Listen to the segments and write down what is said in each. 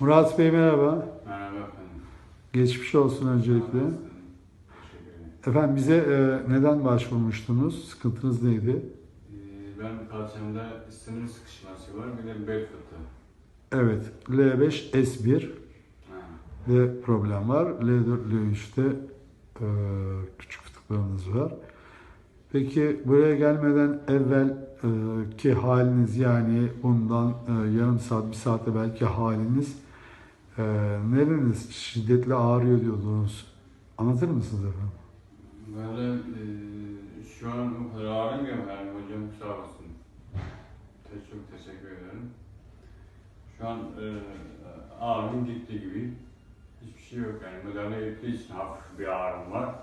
Murat Bey merhaba. Merhaba efendim. Geçmiş olsun öncelikle. Efendim bize e, neden başvurmuştunuz? Sıkıntınız neydi? Ee, ben kalçamda sınır sıkışması var, bir de bel fıtığı. Evet, L5, S1 Ha. de problem var. L4, L3'te e, küçük fıtıklarınız var. Peki buraya gelmeden evvel e, ki haliniz yani bundan e, yarım saat, bir saate belki haliniz e, nereniz şiddetli ağrıyor diyordunuz. Anlatır mısınız efendim? Böyle e, şu an o kadar ağrımıyor yani hocam sağ olsun. Te çok teşekkür ederim. Şu an e, ağrım gitti gibi. Hiçbir şey yok yani müdahale ettiği için hafif bir ağrım var.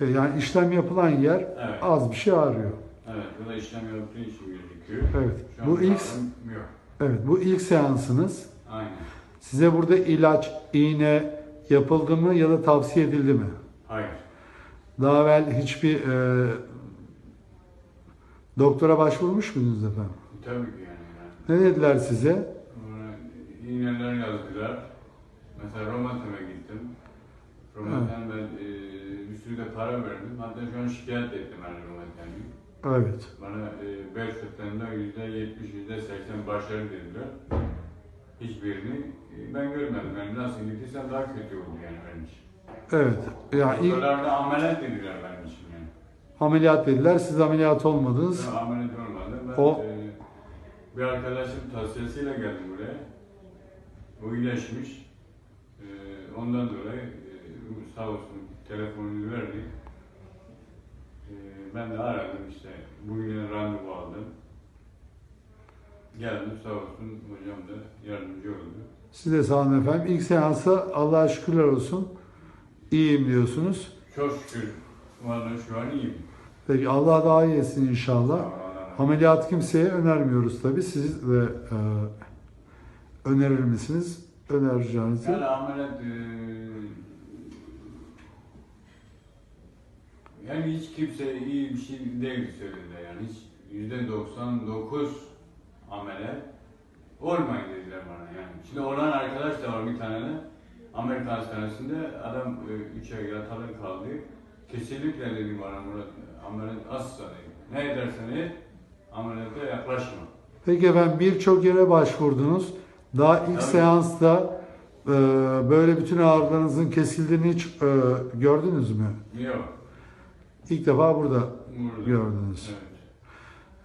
E, yani işlem yapılan yer Evet, az bir şey ağrıyor. evet bu da işlem yaptığı için gözüküyor. Evet. Şu Bu ilk evet bu ilk seansınız. Aynen. Size burada ilaç, iğne yapıldı mı ya da tavsiye edildi mi? Hayır. Daha evvel hiçbir e, doktora başvurmuş muydunuz efendim? Tabii ki yani. Ne dediler size? İğneler yazdılar. Mesela Romatem'e gittim. Romatem ben e, bir sürü de para verdim. Hatta şu an şikayet ettim ben Romatem'i. Evet. Bana e, bel fıtığında yüzde yetmiş, yüzde seksen başarı dediler. Hiçbirini e, ben görmedim. Yani nasıl gittiysem daha kötü oldu yani benim için. Evet. Yani ilk Doktorlar da ameliyat dediler benim için yani. ameliyat dediler. Siz ameliyat olmadınız. Ben ameliyat olmadı. Ben O- e, bir arkadaşım tavsiyesiyle geldim buraya. O iyileşmiş. E, ondan dolayı e, sağ olsun telefonunu verdi. E, ben de aradım işte. Bugün randevu aldım. Geldim sağ olsun hocam da yardımcı oldu. Siz de sağ olun efendim. İlk seansa Allah'a şükürler olsun. İyiyim diyorsunuz. Çok şükür. Vallahi şu an iyiyim. Peki Allah daha iyi etsin inşallah. Olsun. Ameliyat kimseye önermiyoruz tabii. Siz de e, önerir misiniz? Önereceğinizi. Yani ameliyat e, yani hiç kimse iyi bir şey değil söylediler yani hiç yüzde 99 ameliyat olmayın dediler bana yani. Şimdi olan arkadaş da var bir tane de Amerika hastanesinde adam 3 ay yatalı kaldı. Kesinlikle dedi bana Murat ameliyat asla dedi. Ne edersen et ameliyata yaklaşma. Peki efendim birçok yere başvurdunuz. Daha ilk Tabii. seansta e, böyle bütün ağrılarınızın kesildiğini hiç e, gördünüz mü? Yok. İlk defa burada Burada. gördünüz. Evet.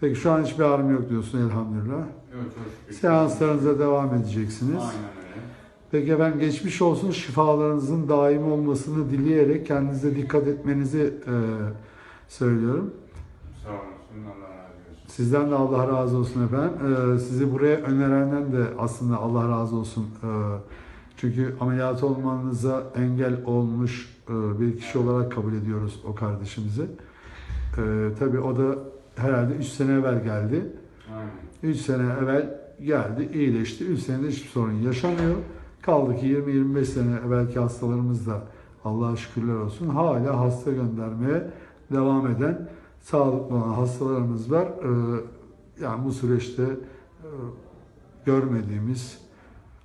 Peki şu an hiçbir ağrım yok diyorsun elhamdülillah. Çok şükür. Seanslarınıza devam edeceksiniz. Aynen öyle. Peki efendim geçmiş olsun şifalarınızın daim olmasını dileyerek kendinize dikkat etmenizi e, söylüyorum. Sağ olasın, Allah razı olsun. Sizden de Allah razı olsun efendim. Ee, sizi buraya önerenden de aslında Allah razı olsun. Ee, çünkü ameliyat olmanıza engel olmuş e, bir kişi olarak kabul ediyoruz o kardeşimizi. Ee, tabii o da herhalde 3 sene evvel geldi. Aynen. 3 sene evvel geldi, iyileşti. 3 senede hiçbir sorun yaşamıyor. Kaldı ki 20-25 sene evvelki hastalarımız da Allah'a şükürler olsun hala hasta göndermeye devam eden sağlıklı olan hastalarımız var. Ee, yani bu süreçte e, görmediğimiz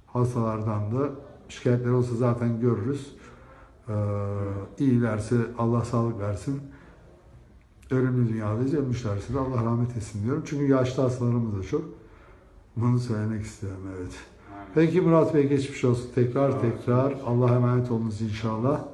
hastalardan da şikayetler olsa zaten görürüz. Ee, iyilerse Allah sağlık versin. Ölümlü dünyadayız, ölmüşlerse de Allah rahmet etsin diyorum. Çünkü yaşlı hastalarımız da çok. Bunu söylemek istiyorum evet. Peki Murat Bey geçmiş olsun tekrar tekrar. Allah'a emanet olunuz inşallah.